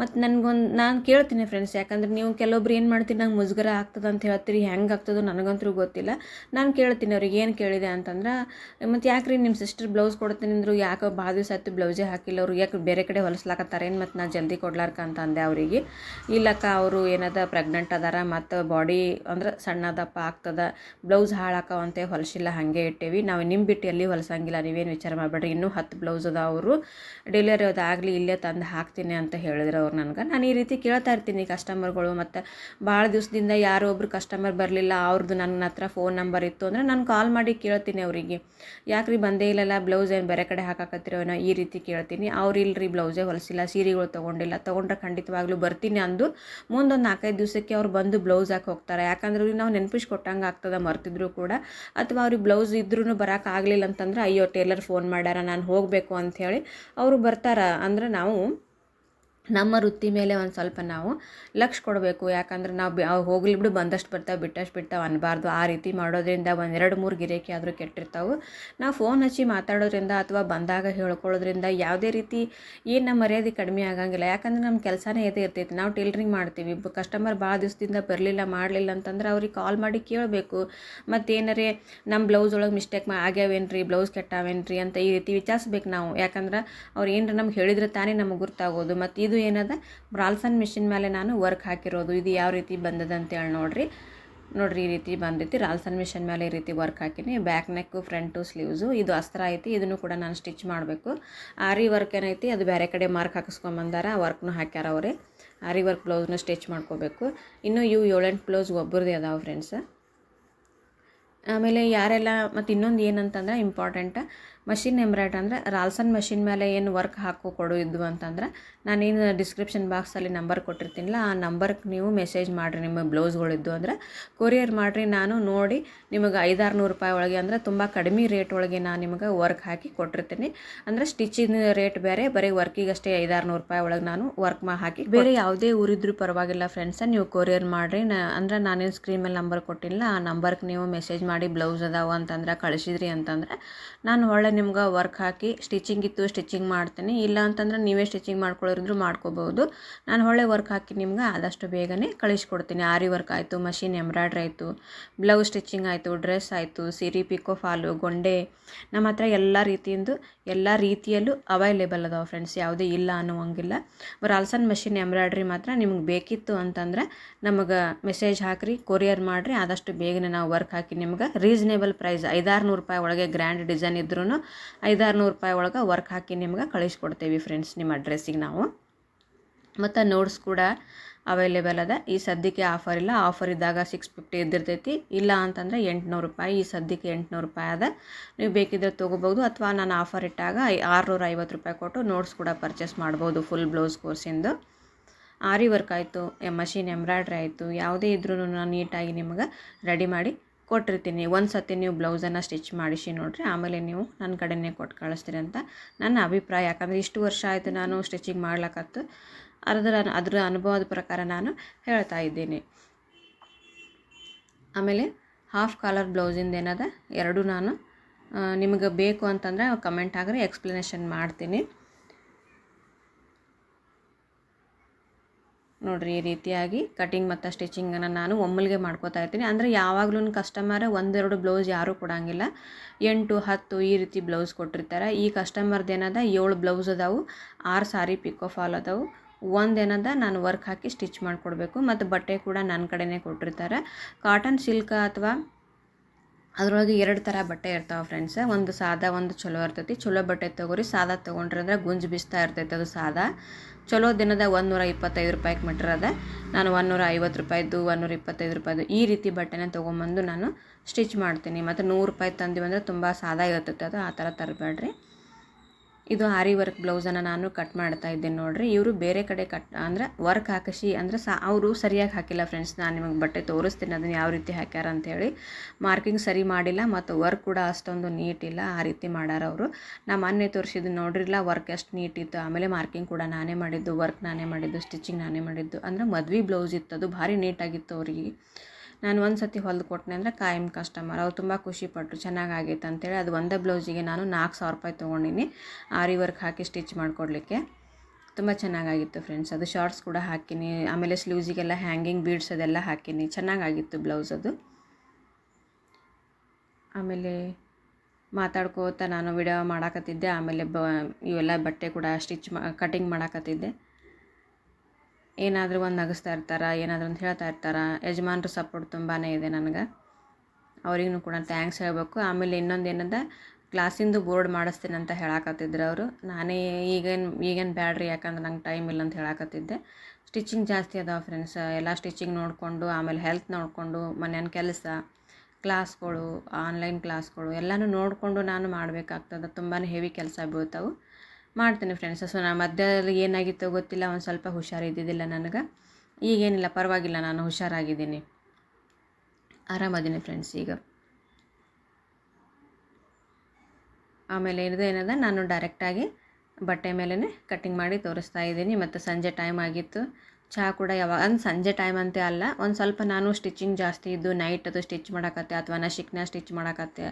ಮತ್ತು ನನಗೊಂದು, ನಾನು ಕೇಳ್ತೀನಿ ಫ್ರೆಂಡ್ಸ್ ಯಾಕಂದ್ರೆ ನೀವು ಕೆಲವೊಬ್ರು ಏನು ಮಾಡ್ತೀರಿ, ನಂಗೆ ಮುಜುಗರ ಆಗ್ತದೆ ಅಂತ ಹೇಳ್ತೀರಿ, ಹೆಂಗೆ ಆಗ್ತದೋ ನನಗಂತೂ ಗೊತ್ತಿಲ್ಲ. ನಾನು ಕೇಳ್ತೀನಿ ಅವ್ರಿಗೆ ಏನು ಕೇಳಿದೆ ಅಂತಂದ್ರೆ ಮತ್ತು ಯಾಕೆ ರೀ ನಿಮ್ಮ ಸಿಸ್ಟರ್ ಬ್ಲೌಸ್ ಕೊಡ್ತೀನಿ ಅಂದರು, ಯಾಕೆ ಭಾಳ ದಿವಸ ಆಯಿತು ಬ್ಲೌಸೇ ಹಾಕಿಲ್ಲ, ಅವ್ರು ಯಾಕೆ ಬೇರೆ ಕಡೆ ಹೊಲಿಸ್ಲಾಕತ್ತಾರೇನು ಮತ್ತು ನಾನು ಜಲ್ದಿ ಕೊಡ್ಲಾರ್ಕ ಅಂತ ಅಂದೆ ಅವರಿಗೆ. ಇಲ್ಲಕ್ಕ, ಅವರು ಏನದ ಪ್ರೆಗ್ನೆಂಟ್ ಅದಾರ ಮತ್ತು ಬಾಡಿ ಅಂದ್ರೆ ಸಣ್ಣದಪ್ಪ ಆಗ್ತದ, ಬ್ಲೌಸ್ ಹಾಳಾಕವಂತೆ ಹೊಲಿಸಿಲ್ಲ, ಹಾಗೆ ಇಟ್ಟೇವಿ. ನಾವು ನಿಮ್ಮ ಬಿಟ್ಟು ಎಲ್ಲಿ ಹೊಲಸಂಗಿಲ್ಲ, ನೀವೇನು ವಿಚಾರ ಮಾಡಬೇಡ್ರಿ, ಇನ್ನೂ ಹತ್ತು ಬ್ಲೌಸ್ ಅದ ಅವರು ಡೆಲಿವರಿ ಅದಾಗಲಿ ಇಲ್ಲೇ ತಂದು ಹಾಕ್ತೀನಿ ಅಂತ ಹೇಳಿದ್ರು ಅವ್ರು ನನಗೆ. ನಾನು ಈ ರೀತಿ ಕೇಳ್ತಾ ಇರ್ತೀನಿ ಕಸ್ಟಮರ್ಗಳು ಮತ್ತು ಭಾಳ ದಿವಸದಿಂದ ಯಾರೋ ಒಬ್ರು ಕಸ್ಟಮರ್ ಬರಲಿಲ್ಲ ಅವ್ರದ್ದು ನನ್ನ ಹತ್ರ ಫೋನ್ ನಂಬರ್ ಇತ್ತು ಅಂದರೆ ನಾನು ಕಾಲ್ ಮಾಡಿ ಕೇಳ್ತೀನಿ ಅವರಿಗೆ. ಯಾಕ್ರಿ ಬಂದೇ ಇಲ್ಲಲ್ಲ ಬ್ಲೌಸ್ ಏನು ಬೇರೆ ಕಡೆ ಹಾಕಾಕತ್ತಿರೋನೋ ಈ ರೀತಿ ಕೇಳ್ತೀನಿ. ಅವ್ರು ಇಲ್ಲರಿ ಬ್ಲೌಸೇ ಹೊಲಿಸಿಲ್ಲ, ಸೀರೆಗಳು ತೊಗೊಂಡಿಲ್ಲ. ತೊಗೊಂಡ್ರೆ ಖಂಡಿತವಾಗ್ಲೂ ಬರ್ತೀನಿ ಅಂದು. ಮುಂದೊಂದು ನಾಲ್ಕೈದು ದಿವಸಕ್ಕೆ ಅವ್ರು ಬಂದು ಬ್ಲೌಸ್ ಹಾಕಿ ಹೋಗ್ತಾರೆ. ಯಾಕಂದ್ರೆ ಅವ್ರಿಗೆ ನಾವು ನೆನಪಿಸಿ ಕೊಟ್ಟಂಗೆ ಆಗ್ತದೆ ಮರ್ತಿದ್ರು ಕೂಡ. ಅಥವಾ ಅವ್ರಿಗೆ ಬ್ಲೌಸ್ ಇದ್ರೂ ಬರೋಕ್ಕಾಗಲಿಲ್ಲ ಅಂತಂದ್ರೆ, ಅಯ್ಯೋ, ಟೇಲರ್ ಫೋನ್ ಮಾಡ್ಯಾರ ಹೋಗಬೇಕು ಅಂಥೇಳಿ ಅವರು ಬರ್ತಾರೆ. ಅಂದ್ರೆ ನಾವು ನಮ್ಮ ವೃತ್ತಿ ಮೇಲೆ ಒಂದು ಸ್ವಲ್ಪ ನಾವು ಲಕ್ಷ ಕೊಡಬೇಕು. ಯಾಕಂದ್ರೆ ನಾವು ಬಿ ಹೋಗ್ಲಿ ಬಿಡು, ಬಂದಷ್ಟು ಬರ್ತಾವೆ ಬಿಟ್ಟಷ್ಟು ಬಿಡ್ತಾವೆ ಅನ್ನಬಾರ್ದು ಆ ರೀತಿ ಮಾಡೋದ್ರಿಂದ ಒಂದೆರಡು ಮೂರು ಗಿರಾಕಿ ಆದರೂ ಕೆಟ್ಟಿರ್ತಾವೆ. ನಾವು ಫೋನ್ ಹಚ್ಚಿ ಮಾತಾಡೋದ್ರಿಂದ ಅಥವಾ ಬಂದಾಗ ಹೇಳ್ಕೊಳ್ಳೋದ್ರಿಂದ ಯಾವುದೇ ರೀತಿ ಏನು ನಮ್ಮ ಮರ್ಯಾದೆ ಕಡಿಮೆ ಆಗಂಗಿಲ್ಲ. ಯಾಕಂದ್ರೆ ನಮ್ಮ ಕೆಲಸನೇ ಇದೇ ಇರ್ತೈತಿ. ನಾವು ಟೇಲ್ರಿಂಗ್ ಮಾಡ್ತೀವಿ. ಕಸ್ಟಮರ್ ಭಾಳ ದಿವಸದಿಂದ ಬರಲಿಲ್ಲ, ಮಾಡಲಿಲ್ಲ ಅಂತಂದ್ರೆ ಅವ್ರಿಗೆ ಕಾಲ್ ಮಾಡಿ ಕೇಳಬೇಕು. ಮತ್ತೇನಾರೇ ನಮ್ಮ ಬ್ಲೌಸ್ ಒಳಗೆ ಮಿಸ್ಟೇಕ್ ಮಾ, ಆಗ್ಯಾವೇನ್ರಿ? ಬ್ಲೌಸ್ ಕೆಟ್ಟಾವೇನ್ರಿ? ಅಂತ ಈ ರೀತಿ ವಿಚಾರಿಸ್ಬೇಕು ನಾವು. ಯಾಕಂದ್ರೆ ಅವ್ರು ಏನರ ನಮ್ಗೆ ಹೇಳಿದ್ರೆ ತಾನೇ ನಮಗೆ ಗುರ್ತಾಗೋದು. ಮತ್ತು ಇದು ಏನದ? ಬ್ರಾಲ್ಸನ್ ಮಿಷಿನ್ ಮೇಲೆ ನಾನು ವರ್ಕ್ ಹಾಕಿರೋದು. ಇದು ಯಾವ ರೀತಿ ಬಂದದ ಅಂತೇಳಿ ನೋಡ್ರಿ. ನೋಡ್ರಿ ಈ ರೀತಿ ಬಂದೈತಿ. ರಾಲ್ಸನ್ ಮಿಷನ್ ಮೇಲೆ ಈ ರೀತಿ ವರ್ಕ್ ಹಾಕಿನಿ. ಬ್ಯಾಕ್ ನೆಕ್ಕು ಫ್ರಂಟು ಸ್ಲೀವ್ಸು ಇದು ಅಸ್ತ್ರ ಐತಿ. ಇದನ್ನು ಕೂಡ ನಾನು ಸ್ಟಿಚ್ ಮಾಡಬೇಕು. ಆರಿ ವರ್ಕ್ ಏನೈತಿ? ಅದು ಬೇರೆ ಕಡೆ ಮಾರ್ಕ್ ಹಾಕಿಸ್ಕೊಂಬಂದಾರ ವರ್ಕ್ನು ಹಾಕ್ಯಾರ ಅವರೇ. ಆರಿ ವರ್ಕ್ ಬ್ಲೌಸ್ನು ಸ್ಟಿಚ್ ಮಾಡ್ಕೋಬೇಕು. ಇನ್ನು ಇವು ಏಳೆಂಟು ಬ್ಲೌಸ್ ಒಬ್ಬರದೇ ಅದಾವೆ ಫ್ರೆಂಡ್ಸ್ ಆಮೇಲೆ ಯಾರೆಲ್ಲ ಮತ್ತು ಇನ್ನೊಂದು ಏನಂತಂದ್ರೆ ಇಂಪಾರ್ಟೆಂಟ್ ಮಷಿನ್ ಎಂಬ್ರಾಯ್ಡ್ರಿ ಅಂದರೆ ರಾಲ್ಸನ್ ಮಷಿನ್ ಮೇಲೆ ಏನು ವರ್ಕ್ ಹಾಕೋ ಕೊಡು ಇದ್ವು ಅಂತಂದ್ರೆ ನಾನೇನು ಡಿಸ್ಕ್ರಿಪ್ಷನ್ ಬಾಕ್ಸಲ್ಲಿ ನಂಬರ್ ಕೊಟ್ಟಿರ್ತೀನಲ್ಲ ಆ ನಂಬರ್ಗೆ ನೀವು ಮೆಸೇಜ್ ಮಾಡಿರಿ, ನಿಮ್ಮ ಬ್ಲೌಸ್ಗಳಿದ್ದು ಅಂದರೆ ಕೊರಿಯರ್ ಮಾಡಿರಿ, ನಾನು ನೋಡಿ ನಿಮಗೆ ಐದಾರು ನೂರು ರೂಪಾಯಿ ಒಳಗೆ ಅಂದರೆ ತುಂಬ ಕಡಿಮೆ ರೇಟ್ ಒಳಗೆ ನಾನು ನಿಮಗೆ ವರ್ಕ್ ಹಾಕಿ ಕೊಟ್ಟಿರ್ತೀನಿ. ಅಂದರೆ ಸ್ಟಿಚಿನ ರೇಟ್ ಬೇರೆ, ಬರೀ ವರ್ಕಿಗಷ್ಟೇ ಐದಾರು ನೂರು ರೂಪಾಯಿ ಒಳಗೆ ನಾನು ವರ್ಕ್ ಮಾ ಹಾಕಿ ಬೇರೆ ಯಾವುದೇ ಊರಿದ್ರೂ ಪರವಾಗಿಲ್ಲ ಫ್ರೆಂಡ್ಸ ನೀವು ಕೊರಿಯರ್ ಮಾಡಿರಿ. ನಾ ಅಂದ್ರೆ ನಾನೇನು ಸ್ಕ್ರೀನ್ ಮೇಲೆ ನಂಬರ್ ಕೊಟ್ಟಿಲ್ಲ, ಆ ನಂಬರ್ಗೆ ನೀವು ಮೆಸೇಜ್ ಮಾಡಿ ಬ್ಲೌಸ್ ಅದಾವ ಅಂತಂದ್ರೆ, ಕಳಿಸಿದ್ರಿ ಅಂತಂದ್ರೆ, ನಾನು ಒಳ್ಳೆ ನಿಮ್ಗೆ ವರ್ಕ್ ಹಾಕಿ ಸ್ಟಿಚಿಂಗ್ ಇತ್ತು ಸ್ಟಿಚಿಂಗ್ ಮಾಡ್ತೀನಿ. ಇಲ್ಲ ಅಂತಂದ್ರೆ ನೀವೇ ಸ್ಟಿಚಿಂಗ್ ಮಾಡ್ಕೊಳ್ಳೋರಿದ್ರು ಮಾಡ್ಕೋಬಹುದು ನಾನು ಒಳ್ಳೆ ವರ್ಕ್ ಹಾಕಿ ನಿಮ್ಗೆ ಆದಷ್ಟು ಬೇಗನೆ ಕಳಿಸ್ಕೊಡ್ತೀನಿ. ಆರಿ ವರ್ಕ್ ಆಯಿತು ಮಷಿನ್ ಎಂಬ್ರಾಯ್ಡ್ರಿ ಆಯಿತು ಬ್ಲೌಸ್ ಸ್ಟಿಚಿಂಗ್ ಆಯಿತು ಡ್ರೆಸ್ ಆಯಿತು, ಸಿರಿ ಪಿಕೋ ಫಾಲು ಗೊಂಡೆ. ನಮ್ಮ ಹತ್ರ ಎಲ್ಲ ರೀತಿಯಿಂದ, ಎಲ್ಲ ರೀತಿಯಲ್ಲೂ ಅವೈಲೇಬಲ್ ಅದಾವೆ ಫ್ರೆಂಡ್ಸ್ ಯಾವುದೇ ಇಲ್ಲ ಅನ್ನುವಂಗಿಲ್ಲ. ರಾಲ್ಸನ್ ಮಷಿನ್ ಎಂಬ್ರಾಯ್ಡ್ರಿ ಮಾತ್ರ ನಿಮ್ಗೆ ಬೇಕಿತ್ತು ಅಂತಂದ್ರೆ ನಮಗೆ ಮೆಸೇಜ್ ಹಾಕಿರಿ ಕೊರಿಯರ್ ಮಾಡಿರಿ. ಆದಷ್ಟು ಬೇಗನೆ ನಾವು ವರ್ಕ್ ಹಾಕಿ ನಿಮ್ಗೆ ರೀಸನೇಬಲ್ ಪ್ರೈಸ್ ಐದಾರು ನೂರು ರೂಪಾಯಿ ಒಳಗೆ ಗ್ರ್ಯಾಂಡ್ ಡಿಸೈನ್ ಇದ್ರೂ ಐದಾರು ನೂರು ರೂಪಾಯಿ ಒಳಗೆ ವರ್ಕ್ ಹಾಕಿ ನಿಮ್ಗೆ ಕಳಿಸ್ಕೊಡ್ತೇವೆ ಫ್ರೆಂಡ್ಸ್ ನಿಮ್ಮ ಅಡ್ರೆಸ್ಸಿಗೆ ನಾವು. ಮತ್ತು ನೋಟ್ಸ್ ಕೂಡ ಅವೈಲೇಬಲ್ ಅದ. ಈ ಸದ್ಯಕ್ಕೆ ಆಫರ್ ಇಲ್ಲ. ಆಫರ್ ಇದ್ದಾಗ ಸಿಕ್ಸ್ ಫಿಫ್ಟಿ ಇದ್ದಿರ್ತೈತಿ. ಇಲ್ಲ ಅಂತಂದರೆ ಎಂಟುನೂರು ರೂಪಾಯಿ. ಈ ಸದ್ಯಕ್ಕೆ ಎಂಟುನೂರು ರೂಪಾಯಿ ಅದ. ನೀವು ಬೇಕಿದ್ರೆ ತೊಗೋಬೋದು ಅಥವಾ ನಾನು ಆಫರ್ ಇಟ್ಟಾಗ ಆರುನೂರ ಐವತ್ತು ರೂಪಾಯಿ ಕೊಟ್ಟು ನೋಟ್ಸ್ ಕೂಡ ಪರ್ಚೇಸ್ ಮಾಡ್ಬೋದು ಫುಲ್ ಬ್ಲೌಸ್ ಕೋರ್ಸಿಂದು ಆರಿ ವರ್ಕ್ ಆಯಿತು. ಮಷಿನ್ ಎಂಬ್ರಾಯ್ಡ್ರಿ ಆಯಿತು. ಯಾವುದೇ ಇದ್ರೂ ನಾನು ನೀಟಾಗಿ ನಿಮಗೆ ರೆಡಿ ಮಾಡಿ ಕೊಟ್ಟಿರ್ತೀನಿ. ಒಂದು ಸತಿ ನೀವು ಬ್ಲೌಸನ್ನು ಸ್ಟಿಚ್ ಮಾಡಿಸಿ ನೋಡಿರಿ, ಆಮೇಲೆ ನೀವು ನನ್ನ ಕಡೆನೇ ಕೊಟ್ಟು ಕಳಿಸ್ತೀರಿ ಅಂತ ನನ್ನ ಅಭಿಪ್ರಾಯ. ಯಾಕಂದರೆ ಇಷ್ಟು ವರ್ಷ ಆಯಿತು ನಾನು ಸ್ಟಿಚಿಂಗ್ ಮಾಡ್ಲಕತ್ತು. ಅದರ ಅದರ ಅನುಭವದ ಪ್ರಕಾರ ನಾನು ಹೇಳ್ತಾ ಇದ್ದೀನಿ. ಆಮೇಲೆ ಹಾಫ್ ಕಾಲರ್ ಬ್ಲೌಸಿಂದ ಏನದ? ಎರಡು ನಾನು ನಿಮಗೆ ಬೇಕು ಅಂತಂದರೆ ಕಮೆಂಟ್ ಆಗ್ರಿ ಎಕ್ಸ್ಪ್ಲನೇಷನ್ ಮಾಡ್ತೀನಿ. ನೋಡಿರಿ ಈ ರೀತಿಯಾಗಿ ಕಟಿಂಗ್ ಮತ್ತು ಸ್ಟಿಚಿಂಗನ್ನು ನಾನು ಒಮ್ಮಲ್ಗೆ ಮಾಡ್ಕೋತಾ ಇರ್ತೀನಿ. ಅಂದರೆ ಯಾವಾಗಲೂ ಕಸ್ಟಮರ್ ಒಂದೆರಡು ಬ್ಲೌಸ್ ಯಾರೂ ಕೊಡೋಂಗಿಲ್ಲ. ಎಂಟು, ಹತ್ತು ಈ ರೀತಿ ಬ್ಲೌಸ್ ಕೊಟ್ಟಿರ್ತಾರೆ. ಈ ಕಸ್ಟಮರ್ದು ಏನದ? ಏಳು ಬ್ಲೌಸ್ ಅದಾವು. ಆರು ಸಾರಿ ಪಿಕೋ ಫಾಲ್ ಅದಾವು. ಒಂದೇನದ ನಾನು ವರ್ಕ್ ಹಾಕಿ ಸ್ಟಿಚ್ ಮಾಡಿಕೊಡ್ಬೇಕು. ಮತ್ತು ಬಟ್ಟೆ ಕೂಡ ನನ್ನ ಕಡೆನೇ ಕೊಟ್ಟಿರ್ತಾರೆ. ಕಾಟನ್ ಸಿಲ್ಕ್ ಅಥವಾ ಅದರೊಳಗೆ ಎರಡು ಥರ ಬಟ್ಟೆ ಇರ್ತಾವೆ ಫ್ರೆಂಡ್ಸ್ ಒಂದು ಸಾದಾ, ಒಂದು ಚಲೋ ಇರ್ತೈತಿ. ಚಲೋ ಬಟ್ಟೆ ತೊಗೊರಿ, ಸಾದಾ ತೊಗೊಂಡ್ರೆ ಅಂದ್ರೆ ಗುಂಜು ಬಿಸ್ತಾ ಇರ್ತೈತೆ ಅದು ಸಾದಾ. ಚಲೋ ದಿನದ ಒಂದೂರ ಇಪ್ಪತ್ತೈದು ರೂಪಾಯಿಗೆ ಮೀಟ್ರ್ ಅದ. ನಾನು ಒಂದೂರ ಐವತ್ತು ರೂಪಾಯಿದ್ದು, ಒಂದೂರ ಇಪ್ಪತ್ತೈದು ರೂಪಾಯಿದು ಈ ರೀತಿ ಬಟ್ಟೆನ ತೊಗೊಂಬಂದು ನಾನು ಸ್ಟಿಚ್ ಮಾಡ್ತೀನಿ. ಮತ್ತು ನೂರು ರೂಪಾಯಿ ತಂದಿವಂದರೆ ತುಂಬ ಸಾದಾ ಇರ್ತೈತೆ ಅದು. ಆ ಥರ ತರಬೇಡ್ರಿ ಇದು ಆರಿ ವರ್ಕ್ ಬ್ಲೌಸನ್ನು ನಾನು ಕಟ್ ಮಾಡ್ತಾ ಇದ್ದೇನೆ ನೋಡಿರಿ. ಇವರು ಬೇರೆ ಕಡೆ ಕಟ್ ಅಂದರೆ ವರ್ಕ್ ಹಾಕಿಸಿ ಅಂದರೆ ಸಾ ಅವರು ಸರಿಯಾಗಿ ಹಾಕಿಲ್ಲ ಫ್ರೆಂಡ್ಸ್ ನಾನು ನಿಮಗೆ ಬಟ್ಟೆ ತೋರಿಸ್ತೀನಿ, ಅದನ್ನು ಯಾವ ರೀತಿ ಹಾಕ್ಯಾರ ಅಂಥೇಳಿ ಮಾರ್ಕಿಂಗ್ ಸರಿ ಮಾಡಿಲ್ಲ ಮತ್ತು ವರ್ಕ್ ಕೂಡ ಅಷ್ಟೊಂದು ನೀಟ್ ಇಲ್ಲ, ಆ ರೀತಿ ಮಾಡ್ಯಾರ ಅವರು. ನಾ ಮೊನ್ನೆ ತೋರಿಸಿದ್ದು ನೋಡಿರಲ್ಲ ವರ್ಕ್ ಎಷ್ಟು ನೀಟ್ ಇತ್ತು, ಆಮೇಲೆ ಮಾರ್ಕಿಂಗ್ ಕೂಡ ನಾನೇ ಮಾಡಿದ್ದು ವರ್ಕ್ ನಾನೇ ಮಾಡಿದ್ದು ಸ್ಟಿಚಿಂಗ್ ನಾನೇ ಮಾಡಿದ್ದು. ಅಂದರೆ ಮದ್ವೆ ಬ್ಲೌಸ್ ಇತ್ತು ಅದು ಭಾರಿ ನೀಟಾಗಿತ್ತು ಅವರಿಗೆ. ನಾನು ಒಂದು ಸತಿ ಹೊಲ್ದು ಕೊಟ್ಟನೆ ಅಂದರೆ ಕಾಯಂ ಕಸ್ಟಮರ್ ಅವ್ರು ತುಂಬ ಖುಷಿಪಟ್ಟರು ಚೆನ್ನಾಗಾಗಿತ್ತು ಅಂತೇಳಿ. ಅದು ಒಂದೇ ಬ್ಲೌಸಿಗೆ ನಾನು ನಾಲ್ಕು ಸಾವಿರ ರೂಪಾಯಿ ತೊಗೊಂಡಿನಿ. ಆರಿ ವರ್ಕ್ ಹಾಕಿ ಸ್ಟಿಚ್ ಮಾಡಿಕೊಡ್ಲಿಕ್ಕೆ. ತುಂಬ ಚೆನ್ನಾಗಾಗಿತ್ತು ಫ್ರೆಂಡ್ಸ್ ಅದು ಶಾರ್ಟ್ಸ್ ಕೂಡ ಹಾಕಿನಿ. ಆಮೇಲೆ ಸ್ಲೂಸಿಗೆಲ್ಲ ಹ್ಯಾಂಗಿಂಗ್ ಬೀಡ್ಸ್ ಅದೆಲ್ಲ ಹಾಕಿನಿ. ಚೆನ್ನಾಗಾಗಿತ್ತು ಬ್ಲೌಸ್ ಅದು. ಆಮೇಲೆ ಮಾತಾಡ್ಕೋತ ನಾನು ವಿಡಿಯೋ ಮಾಡಾಕತ್ತಿದ್ದೆ. ಆಮೇಲೆ ಬ ಇವೆಲ್ಲ ಬಟ್ಟೆ ಕೂಡ ಸ್ಟಿಚ್ ಮಾ ಕಟಿಂಗ್ ಮಾಡಾಕತ್ತಿದ್ದೆ. ಏನಾದರೂ ಒಂದು ನಗಿಸ್ತಾ ಇರ್ತಾರೆ, ಏನಾದರೂ ಅಂತ ಹೇಳ್ತಾ ಇರ್ತಾರೆ, ಯಜಮಾನ್ರ ಸಪೋರ್ಟ್ ತುಂಬಾ ಇದೆ ನನಗೆ. ಅವ್ರಿಗೂ ಕೂಡ ಥ್ಯಾಂಕ್ಸ್ ಹೇಳಬೇಕು. ಆಮೇಲೆ ಇನ್ನೊಂದು ಏನಂದ ಕ್ಲಾಸಿಂದು ಬೋರ್ಡ್ ಮಾಡಿಸ್ತೀನಿ ಅಂತ ಹೇಳಾಕತ್ತಿದ್ರು ಅವರು. ನಾನೇ ಈಗೇನು ಈಗೇನು ಬ್ಯಾಡ್ರಿ ಯಾಕಂದ್ರೆ ನಂಗೆ ಟೈಮ್ ಇಲ್ಲ ಅಂತ ಹೇಳಾಕತ್ತಿದ್ದೆ. ಸ್ಟಿಚಿಂಗ್ ಜಾಸ್ತಿ ಅದಾವೆ ಫ್ರೆಂಡ್ಸ್ ಎಲ್ಲ ಸ್ಟಿಚಿಂಗ್ ನೋಡಿಕೊಂಡು, ಆಮೇಲೆ ಹೆಲ್ತ್ ನೋಡಿಕೊಂಡು ಮನೆಯನ್ನು ಕೆಲಸ ಕ್ಲಾಸ್ಗಳು ಆನ್ಲೈನ್ ಕ್ಲಾಸ್ಗಳು ಎಲ್ಲನೂ ನೋಡಿಕೊಂಡು ನಾನು ಮಾಡಬೇಕಾಗ್ತದೆ. ತುಂಬಾ ಹೆವಿ ಕೆಲಸ ಬೀಳ್ತಾವೆ. ಮಾಡ್ತೀನಿ ಫ್ರೆಂಡ್ಸ್ ಸೊ ನಾನು ಮಧ್ಯದಲ್ಲಿ ಏನಾಗಿತ್ತೋ ಗೊತ್ತಿಲ್ಲ, ಒಂದು ಸ್ವಲ್ಪ ಹುಷಾರಿದ್ದಿದ್ದಿಲ್ಲ ನನಗೆ. ಈಗೇನಿಲ್ಲ ಪರವಾಗಿಲ್ಲ, ನಾನು ಹುಷಾರಾಗಿದ್ದೀನಿ. ಆರಾಮದೀನಿ ಫ್ರೆಂಡ್ಸ್ ಈಗ. ಆಮೇಲೆ ಇದು ಏನದ ನಾನು ಡೈರೆಕ್ಟಾಗಿ ಬಟ್ಟೆ ಮೇಲೇ ಕಟ್ಟಿಂಗ್ ಮಾಡಿ ತೋರಿಸ್ತಾ ಇದ್ದೀನಿ. ಮತ್ತು ಸಂಜೆ ಟೈಮ್ ಆಗಿತ್ತು. ಚಹಾ ಕೂಡ ಯಾವಾಗ ಅಂದ್ರೆ ಸಂಜೆ ಟೈಮ್ ಅಂತೆ ಅಲ್ಲ, ಒಂದು ಸ್ವಲ್ಪ ನಾನು ಸ್ಟಿಚಿಂಗ್ ಜಾಸ್ತಿ ಇದ್ದು ನೈಟ್ ಅದು ಸ್ಟಿಚ್ ಮಾಡಕತ್ತೆ, ಅಥವಾ ನಾ ಶಿಕ್ನ ಸ್ಟಿಚ್ ಮಾಡಕತ್ತೆ,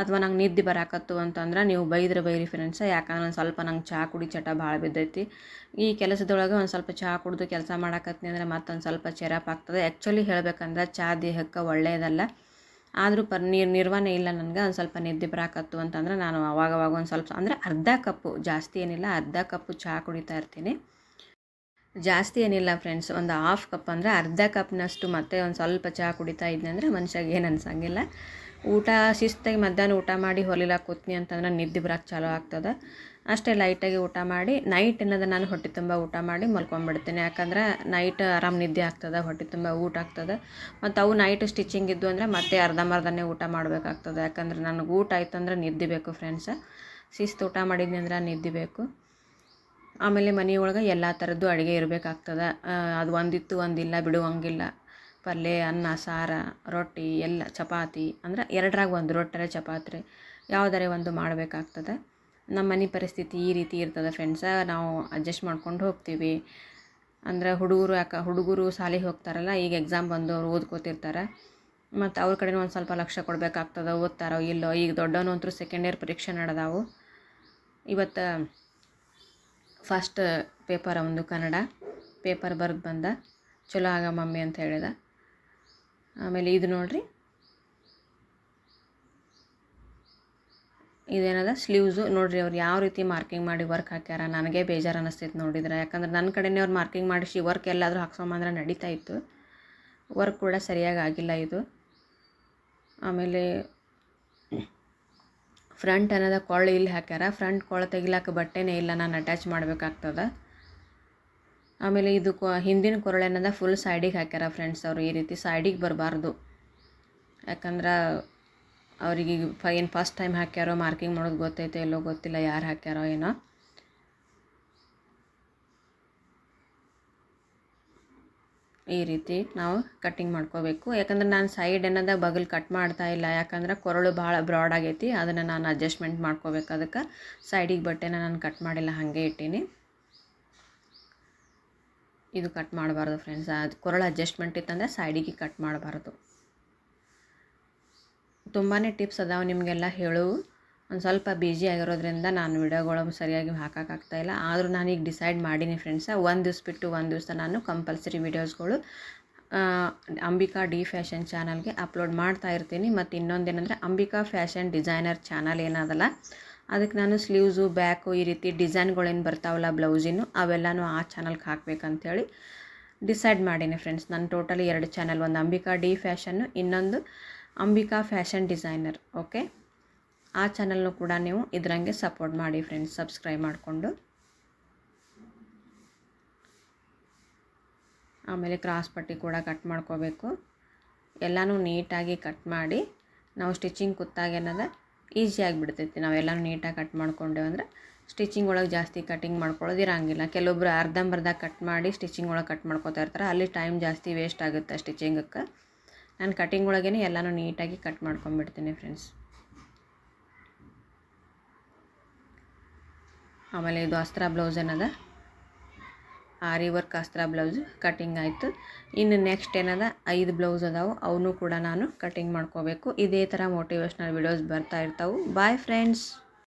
ಅಥವಾ ನಂಗೆ ನಿದ್ದೆ ಬರಾಕತ್ತು ಅಂತಂದ್ರೆ ನೀವು ಬೈದ್ರೆ ಬೈರಿ ಫ್ರೆಂಡ್ಸ ಯಾಕಂದ್ರೆ ಒಂದು ಸ್ವಲ್ಪ ನಂಗೆ ಚಹಾ ಕುಡಿ ಚಟ ಭಾಳ ಬಿದ್ದೈತಿ. ಈ ಕೆಲಸದೊಳಗೆ ಒಂದು ಸ್ವಲ್ಪ ಚಹಾ ಕುಡಿದು ಕೆಲಸ ಮಾಡಕತ್ತೀನಿ ಅಂದರೆ ಮತ್ತೊಂದು ಸ್ವಲ್ಪ ಚೆರಪ್ ಆಗ್ತದೆ. ಆ್ಯಕ್ಚುಲಿ ಹೇಳ್ಬೇಕಂದ್ರೆ ಚಹಾ ದೇಹಕ್ಕೆ ಒಳ್ಳೆಯದಲ್ಲ ಆದರೂ ಪರ್, ನೀರು, ನಿರ್ವಹಣೆ ಇಲ್ಲ ನನಗೆ, ಒಂದು ಸ್ವಲ್ಪ ನಿದ್ದೆ ಬರಾಕತ್ತು ಅಂತಂದ್ರೆ ನಾನು ಅವಾಗವಾಗ ಒಂದು ಸ್ವಲ್ಪ, ಅಂದರೆ ಅರ್ಧ ಕಪ್ಪು, ಜಾಸ್ತಿ ಏನಿಲ್ಲ, ಅರ್ಧ ಕಪ್ಪು ಚಹಾ ಕುಡಿತಾ ಇರ್ತೀನಿ. ಜಾಸ್ತಿ ಏನಿಲ್ಲ ಫ್ರೆಂಡ್ಸ್ ಒಂದು ಹಾಫ್ ಕಪ್ ಅಂದರೆ ಅರ್ಧ ಕಪ್ನಷ್ಟು ಮತ್ತೆ ಒಂದು ಸ್ವಲ್ಪ ಚಹಾ ಕುಡಿತಾ ಇದ್ದೆ ಅಂದರೆ ಮನುಷ್ಯಾಗ ಏನು ಅನ್ಸಂಗಿಲ್ಲ. ಊಟ, ಶಿಸ್ತಾಗಿ ಮಧ್ಯಾಹ್ನ ಊಟ ಮಾಡಿ ಹೊಲಿಲ ಕೂತ್ನಿ ಅಂತಂದ್ರೆ ನಿದ್ದೆ ಬರೋಕೆ ಚಾಲೂ ಆಗ್ತದೆ. ಅಷ್ಟೇ ಲೈಟಾಗಿ ಊಟ ಮಾಡಿ ನೈಟ್ ಅನ್ನೋದು ನಾನು ಹೊಟ್ಟೆ ತುಂಬ ಊಟ ಮಾಡಿ ಮಲ್ಕೊಂಬಿಡ್ತೀನಿ. ಯಾಕಂದ್ರೆ ನೈಟ್ ಆರಾಮ್ ನಿದ್ದೆ ಆಗ್ತದೆ, ಹೊಟ್ಟೆ ತುಂಬ ಊಟ ಆಗ್ತದೆ. ಮತ್ತು ಅವು ನೈಟ್ ಸ್ಟಿಚಿಂಗ್ ಇದ್ದು ಅಂದರೆ ಮತ್ತೆ ಅರ್ಧಂಬರ್ಧನೇ ಊಟ ಮಾಡಬೇಕಾಗ್ತದೆ. ಯಾಕಂದ್ರೆ ನನಗೆ ಊಟ ಆಯ್ತು ಅಂದ್ರೆ ನಿದ್ದೆ ಬೇಕು ಫ್ರೆಂಡ್ಸ್ ಶಿಸ್ತು ಊಟ ಮಾಡಿದ್ನಿ ಅಂದ್ರೆ ನಿದ್ದೆ ಬೇಕು. ಆಮೇಲೆ ಮನೆಯೊಳಗೆ ಎಲ್ಲ ಥರದ್ದು ಅಡುಗೆ ಇರಬೇಕಾಗ್ತದೆ. ಅದು ಒಂದಿತ್ತು, ಒಂದಿಲ್ಲ ಬಿಡುವಂಗಿಲ್ಲ ಪಲ್ಯ ಅನ್ನ, ಸಾರ, ರೊಟ್ಟಿ, ಎಲ್ಲ ಚಪಾತಿ, ಅಂದ್ರೆ ಎರಡರಾಗ ಒಂದು ರೊಟ್ಟರೆ ಚಪಾತಿ ಯಾವ್ದಾರೆ ಒಂದು ಮಾಡಬೇಕಾಗ್ತದೆ. ನಮ್ಮ ಮನೆ ಪರಿಸ್ಥಿತಿ ಈ ರೀತಿ ಇರ್ತದೆ ಫ್ರೆಂಡ್ಸ ನಾವು ಅಡ್ಜಸ್ಟ್ ಮಾಡ್ಕೊಂಡು ಹೋಗ್ತೀವಿ. ಅಂದ್ರೆ ಹುಡುಗರು ಯಾಕೆ ಹುಡುಗರು ಶಾಲೆಗೆ ಹೋಗ್ತಾರಲ್ಲ, ಈಗ ಎಕ್ಸಾಮ್ ಬಂದು ಅವ್ರು ಓದ್ಕೋತಿರ್ತಾರೆ. ಮತ್ತು ಅವ್ರ ಕಡೆನೂ ಒಂದು ಸ್ವಲ್ಪ ಲಕ್ಷ್ಯ ಕೊಡಬೇಕಾಗ್ತದೆ. ಓದ್ತಾರೋ ಇಲ್ಲೋ, ಈಗ ದೊಡ್ಡವನು ಅಂತೂ ಸೆಕೆಂಡ್ ಇಯರ್ ಪರೀಕ್ಷೆ ನಡೆದಾವು. ಇವತ್ತು ಫಸ್ಟ್ ಪೇಪರ್ ಒಂದು ಕನ್ನಡ. ಪೇಪರ್ ಬರೆದು ಬಂದ. ಚಲೋ ಆಗ ಮಮ್ಮಿ ಅಂತ ಹೇಳಿದ. ಆಮೇಲೆ ಇದು ನೋಡ್ರಿ. ಇದೇನದ? ಸ್ಲೀವ್ಸು. ನೋಡಿರಿ ಅವ್ರು ಯಾವ ರೀತಿ ಮಾರ್ಕಿಂಗ್ ಮಾಡಿ ವರ್ಕ್ ಹಾಕ್ಯಾರ. ನನಗೆ ಬೇಜಾರು ಅನ್ನಿಸ್ತೈತೆ ನೋಡಿದ್ರೆ. ಯಾಕಂದ್ರೆ ನನ್ನ ಕಡೆನೇ ಅವ್ರು ಮಾರ್ಕಿಂಗ್ ಮಾಡಿಸಿ ವರ್ಕ್ ಎಲ್ಲಾದರೂ ಹಾಕ್ಸೊಂಬಂದ್ರೆ ನಡೀತಾ ಇತ್ತು. ವರ್ಕ್ ಕೂಡ ಸರಿಯಾಗಿ ಆಗಿಲ್ಲ ಇದು. ಆಮೇಲೆ ಫ್ರಂಟ್ ಅನ್ನೋದ ಕೊಳ್ಳ ಇಲ್ಲಿ ಹಾಕ್ಯಾರ. ಫ್ರಂಟ್ ಕೊಳ್ಳ ತೆಗಿಲಾಕ ಬಟ್ಟೆನೇ ಇಲ್ಲ, ನಾನು ಅಟ್ಯಾಚ್ ಮಾಡಬೇಕಾಗ್ತದ. ಆಮೇಲೆ ಇದು ಕೊ, ಹಿಂದಿನ ಕೊರಳೆ ಏನದ ಫುಲ್ ಸೈಡಿಗೆ ಹಾಕ್ಯಾರ ಫ್ರೆಂಡ್ಸ್ ಅವರು ಈ ರೀತಿ. ಸೈಡಿಗೆ ಬರಬಾರ್ದು. ಯಾಕಂದ್ರೆ ಅವ್ರಿಗೆ ಏನು ಫಸ್ಟ್ ಟೈಮ್ ಹಾಕ್ಯಾರೋ ಮಾರ್ಕಿಂಗ್ ಮಾಡೋದು ಗೊತ್ತೈತೆ ಎಲ್ಲೋ ಗೊತ್ತಿಲ್ಲ ಯಾರು ಹಾಕ್ಯಾರೋ ಏನೋ. ಈ ರೀತಿ ನಾವು ಕಟ್ಟಿಂಗ್ ಮಾಡ್ಕೋಬೇಕು. ಯಾಕಂದ್ರೆ ನಾನು ಸೈಡ್ ಏನದ ಬಗಲ್ ಕಟ್ ಮಾಡ್ತಾ ಇಲ್ಲ. ಯಾಕಂದ್ರೆ ಕೊರಳು ಭಾಳ ಬ್ರಾಡ್ ಆಗೈತಿ. ಅದನ್ನು ನಾನು ಅಡ್ಜಸ್ಟ್ಮೆಂಟ್ ಮಾಡ್ಕೋಬೇಕು ಅದಕ್ಕೆ. ಸೈಡಿಗೆ ಬಟ್ಟೆನ ನಾನು ಕಟ್ ಮಾಡಿಲ್ಲ, ಹಾಗೆ ಇಟ್ಟೀನಿ. ಇದು ಕಟ್ ಮಾಡಬಾರ್ದು ಫ್ರೆಂಡ್ಸ್ ಅದು ಕೊರಳು ಅಡ್ಜಸ್ಟ್ಮೆಂಟ್ ಇತ್ತಂದರೆ ಸೈಡಿಗೆ ಕಟ್ ಮಾಡಬಾರ್ದು. ತುಂಬಾ ಟಿಪ್ಸ್ ಅದಾವೆ ನಿಮಗೆಲ್ಲ ಹೇಳು. ಒಂದು ಸ್ವಲ್ಪ ಬಿಜಿ ಆಗಿರೋದ್ರಿಂದ ನಾನು ವಿಡಿಯೋಗಳು ಸರಿಯಾಗಿ ಹಾಕೋಕ್ಕಾಗ್ತಾಯಿಲ್ಲ ಆದರೂ ನಾನು ಈಗ ಡಿಸೈಡ್ ಮಾಡೀನಿ ಫ್ರೆಂಡ್ಸ ಒಂದು ದಿವ್ಸ ಬಿಟ್ಟು ಒಂದು ದಿವಸ ನಾನು ಕಂಪಲ್ಸರಿ ವಿಡಿಯೋಸ್ಗಳು ಅಂಬಿಕಾ ಡಿ ಫ್ಯಾಷನ್ ಚಾನಲ್ಗೆ ಅಪ್ಲೋಡ್ ಮಾಡ್ತಾ ಇರ್ತೀನಿ. ಮತ್ತು ಇನ್ನೊಂದೇನೆಂದರೆ ಅಂಬಿಕಾ ಫ್ಯಾಷನ್ ಡಿಸೈನರ್ ಚಾನಲ್ ಏನದಲ್ಲ ಅದಕ್ಕೆ ನಾನು ಸ್ಲೀವ್ಸು ಬ್ಯಾಕು ಈ ರೀತಿ ಡಿಸೈನ್ಗಳೇನು ಬರ್ತಾವಲ್ಲ ಬ್ಲೌಸಿನು, ಅವೆಲ್ಲನೂ ಆ ಚಾನಲ್ಗೆ ಹಾಕ್ಬೇಕಂತೇಳಿ ಡಿಸೈಡ್ ಮಾಡೀನಿ ಫ್ರೆಂಡ್ಸ್ ನಾನು ಟೋಟಲಿ ಎರಡು ಚಾನಲ್ ಒಂದು ಅಂಬಿಕಾ ಡಿ ಫ್ಯಾಷನ್ನು ಇನ್ನೊಂದು ಅಂಬಿಕಾ ಫ್ಯಾಷನ್ ಡಿಸೈನರ್ ಓಕೆ ಆ ಚಾನಲ್ನು ಕೂಡ ನೀವು ಇದರಂಗೆ ಸಪೋರ್ಟ್ ಮಾಡಿ ಫ್ರೆಂಡ್ಸ್ ಸಬ್ಸ್ಕ್ರೈಬ್ ಮಾಡಿಕೊಂಡು. ಆಮೇಲೆ ಕ್ರಾಸ್ ಪಟ್ಟಿ ಕೂಡ ಕಟ್ ಮಾಡ್ಕೋಬೇಕು. ಎಲ್ಲನೂ ನೀಟಾಗಿ ಕಟ್ ಮಾಡಿ, ನಾವು ಸ್ಟಿಚಿಂಗ್ ಕೂತಾಗ ಏನದ ಈಸಿಯಾಗಿ ಬಿಡ್ತೈತಿ ನಾವೆಲ್ಲನೂ ನೀಟಾಗಿ ಕಟ್ ಮಾಡ್ಕೊಂಡೇವು ಅಂದ್ರೆ ಸ್ಟಿಚಿಂಗ್ ಒಳಗೆ ಜಾಸ್ತಿ ಕಟಿಂಗ್ ಮಾಡ್ಕೊಳ್ಳೋದಿರಂಗಿಲ್ಲ ಕೆಲವೊಬ್ಬರು ಅರ್ಧಂಬರ್ಧ ಕಟ್ ಮಾಡಿ ಸ್ಟಿಚಿಂಗ್ ಒಳಗೆ ಕಟ್ ಮಾಡ್ಕೋತಾ ಇರ್ತಾರೆ. ಅಲ್ಲಿ ಟೈಮ್ ಜಾಸ್ತಿ ವೇಸ್ಟ್ ಆಗುತ್ತೆ ಸ್ಟಿಚಿಂಗಕ್ಕೆ ನಾನು ಕಟಿಂಗ್ ಒಳಗೇ ಎಲ್ಲನೂ ನೀಟಾಗಿ ಕಟ್ ಮಾಡ್ಕೊಂಬಿಡ್ತೀನಿ ಫ್ರೆಂಡ್ಸ್ ಆಮೇಲೆ ಇದು ಅಸ್ತ್ರ ಬ್ಲೌಸ್ ಏನದ? ಆರಿ ವರ್ಕ್ ಅಸ್ತ್ರ ಬ್ಲೌಸ್ ಕಟಿಂಗ್ ಆಯಿತು. ಇನ್ನು ನೆಕ್ಸ್ಟ್ ಏನದ? ಐದು ಬ್ಲೌಸ್ ಅದಾವೆ. ಅವನು ಕೂಡ ನಾನು ಕಟಿಂಗ್ ಮಾಡ್ಕೋಬೇಕು. ಇದೇ ಥರ ಮೋಟಿವೇಶ್ನಲ್ ವಿಡಿಯೋಸ್ ಬರ್ತಾ ಇರ್ತಾವೆ. Bye friends